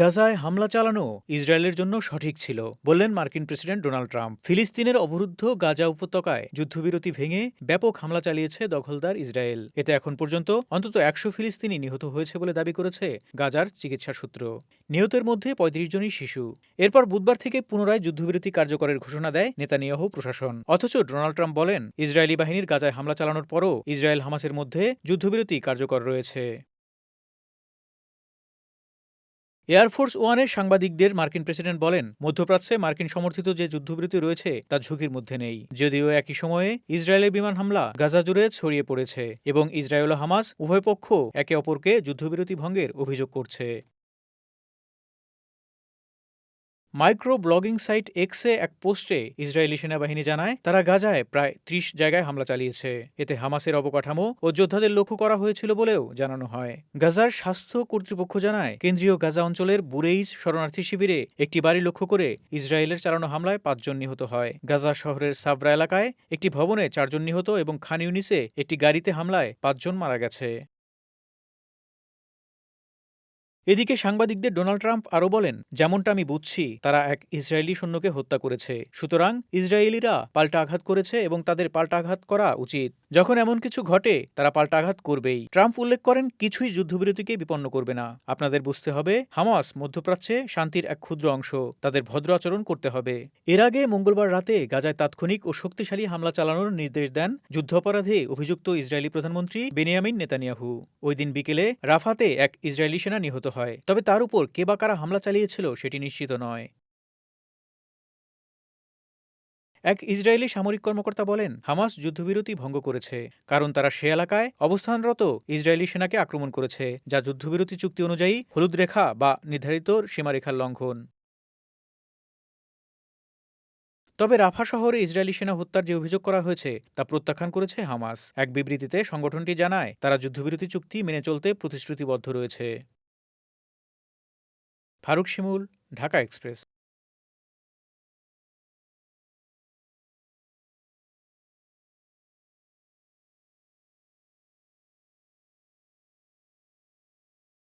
গাজায় হামলা চালানো ইসরায়েলের জন্য সঠিক ছিল, বললেন মার্কিন প্রেসিডেন্ট ডোনাল্ড ট্রাম্প। ফিলিস্তিনের অবরুদ্ধ গাজা উপত্যকায় যুদ্ধবিরতি ভেঙে ব্যাপক হামলা চালিয়েছে দখলদার ইসরায়েল। এতে এখন পর্যন্ত অন্তত একশো ফিলিস্তিনি নিহত হয়েছে বলে দাবি করেছে গাজার চিকিৎসা সূত্র। নিহতের মধ্যে পঁয়ত্রিশ জনই শিশু। এরপর বুধবার থেকে পুনরায় যুদ্ধবিরতি কার্যকরের ঘোষণা দেয় নেতানিয়াহু প্রশাসন। অথচ ডোনাল্ড ট্রাম্প বলেন, ইসরায়েলি বাহিনীর গাজায় হামলা চালানোর পরও ইসরায়েল হামাসের মধ্যে যুদ্ধবিরতি কার্যকর রয়েছে। এয়ারফোর্স ওয়ানে সাংবাদিকদের মার্কিন প্রেসিডেন্ট বলেন, মধ্যপ্রাচ্যে মার্কিন সমর্থিত যে যুদ্ধবিরতি রয়েছে তা ঝুঁকির মধ্যে নেই। যদিও একই সময়ে ইসরায়েলের বিমান হামলা গাজা জুড়ে ছড়িয়ে পড়েছে এবং ইসরায়েল ও হামাস উভয় পক্ষ একে অপরকে যুদ্ধবিরতি ভঙ্গের অভিযোগ করছে। মাইক্রো ব্লগিং সাইট এক্সে এক পোস্টে ইসরায়েলি সেনাবাহিনী জানায়, তারা গাজায় প্রায় ত্রিশ জায়গায় হামলা চালিয়েছে। এতে হামাসের অবকাঠামো ও যোদ্ধাদের লক্ষ্য করা হয়েছিল বলেও জানানো হয়। গাজার স্বাস্থ্য কর্তৃপক্ষ জানায়, কেন্দ্রীয় গাজা অঞ্চলের বুরেইজ শরণার্থী শিবিরে একটি বাড়ি লক্ষ্য করে ইসরায়েলের চালানো হামলায় পাঁচজন নিহত হয়। গাজা শহরের সাবরা এলাকায় একটি ভবনে চারজন নিহত এবং খান ইউনিসে একটি গাড়িতে হামলায় পাঁচজন মারা গেছে। এদিকে সাংবাদিকদের ডোনাল্ড ট্রাম্প আরও বলেন, যেমনটা আমি বুঝছি, তারা এক ইসরায়েলি সৈন্যকে হত্যা করেছে। সুতরাং ইসরায়েলিরা পাল্টা আঘাত করেছে এবং তাদের পাল্টা আঘাত করা উচিত। যখন এমন কিছু ঘটে, তারা পাল্টা আঘাত করবেই। ট্রাম্প উল্লেখ করেন, কিছুই যুদ্ধবিরতিকে বিপন্ন করবে না। আপনাদের বুঝতে হবে, হামাস মধ্যপ্রাচ্যে শান্তির এক ক্ষুদ্র অংশ। তাদের ভদ্র আচরণ করতে হবে। এর আগে মঙ্গলবার রাতে গাজায় তাৎক্ষণিক ও শক্তিশালী হামলা চালানোর নির্দেশ দেন যুদ্ধাপরাধে অভিযুক্ত ইসরায়েলি প্রধানমন্ত্রী বেনিয়ামিন নেতানিয়াহু। ওই দিন বিকেলে রাফাতে এক ইসরায়েলি সেনা নিহত হয়। তবে তার উপর কে বা কারা হামলা চালিয়েছিল সেটি নিশ্চিত নয়। এক ইসরায়েলি সামরিক কর্মকর্তা বলেন, হামাস যুদ্ধবিরতি ভঙ্গ করেছে, কারণ তারা সে এলাকায় অবস্থানরত ইসরায়েলি সেনাকে আক্রমণ করেছে, যা যুদ্ধবিরতি চুক্তি অনুযায়ী হলুদ রেখা বা নির্ধারিত সীমারেখার লঙ্ঘন। তবে রাফা শহরে ইসরায়েলি সেনা হত্যার যে অভিযোগ করা হয়েছে, তা প্রত্যাখ্যান করেছে হামাস। এক বিবৃতিতে সংগঠনটি জানায়, তারা যুদ্ধবিরতি চুক্তি মেনে চলতে প্রতিশ্রুতিবদ্ধ রয়েছে। ফারুক শিমুল ঢাকা এক্সপ্রেস।